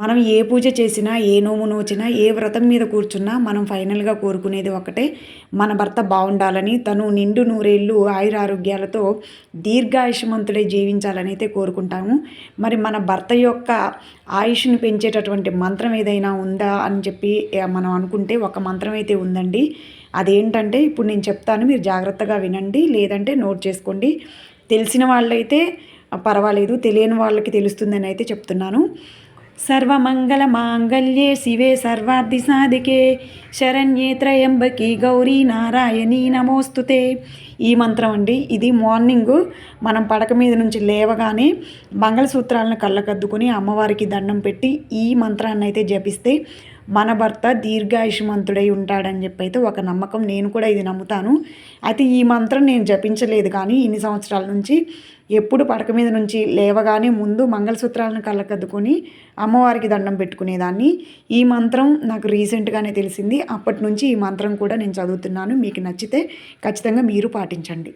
మనం ఏ పూజ చేసినా ఏ నోము నోచినా ఏ వ్రతం మీద కూర్చున్నా మనం ఫైనల్గా కోరుకునేది ఒకటే మన భర్త బాగుండాలని తను నిండు నూరేళ్ళు ఆయురారోగ్యాలతో దీర్ఘాయుషమంతుడే జీవించాలని అయితే కోరుకుంటాము. మరి మన భర్త యొక్క ఆయుష్ని పెంచేటటువంటి మంత్రం ఏదైనా ఉందా అని చెప్పి మనం అనుకుంటే ఒక మంత్రం అయితే ఉందండి. అదేంటంటే ఇప్పుడు నేను చెప్తాను మీరు జాగ్రత్తగా వినండి లేదంటే నోట్ చేసుకోండి. తెలిసిన వాళ్ళైతే పర్వాలేదు తెలియని వాళ్ళకి తెలుస్తుందని అయితే చెప్తున్నాను. సర్వమంగళమాంగళ్యే శివే సర్వార్థి సాధికే శరణ్యే త్రయంబకి గౌరీ నారాయణీ నమోస్తుతే. ఈ మంత్రం అండి ఇది మార్నింగ్ మనం పడక మీద నుంచి లేవగానే మంగళసూత్రాలను కళ్ళకద్దుకొని అమ్మవారికి దండం పెట్టి ఈ మంత్రాన్ని అయితే జపిస్తే మన భర్త దీర్ఘాయుషమంతుడై ఉంటాడని చెప్పి అయితే ఒక నమ్మకం నేను కూడా ఇది నమ్ముతాను. అయితే ఈ మంత్రం నేను జపించలేదు కానీ ఇన్ని సంవత్సరాల నుంచి ఎప్పుడు పడక మీద నుంచి లేవగానే ముందు మంగళసూత్రాలను కళ్ళకద్దుకొని అమ్మవారికి దండం పెట్టుకునేదాన్ని. ఈ మంత్రం నాకు రీసెంట్గానే తెలిసింది. అప్పటి నుంచి ఈ మంత్రం కూడా నేను చదువుతున్నాను. మీకు నచ్చితే ఖచ్చితంగా మీరు పాటించండి.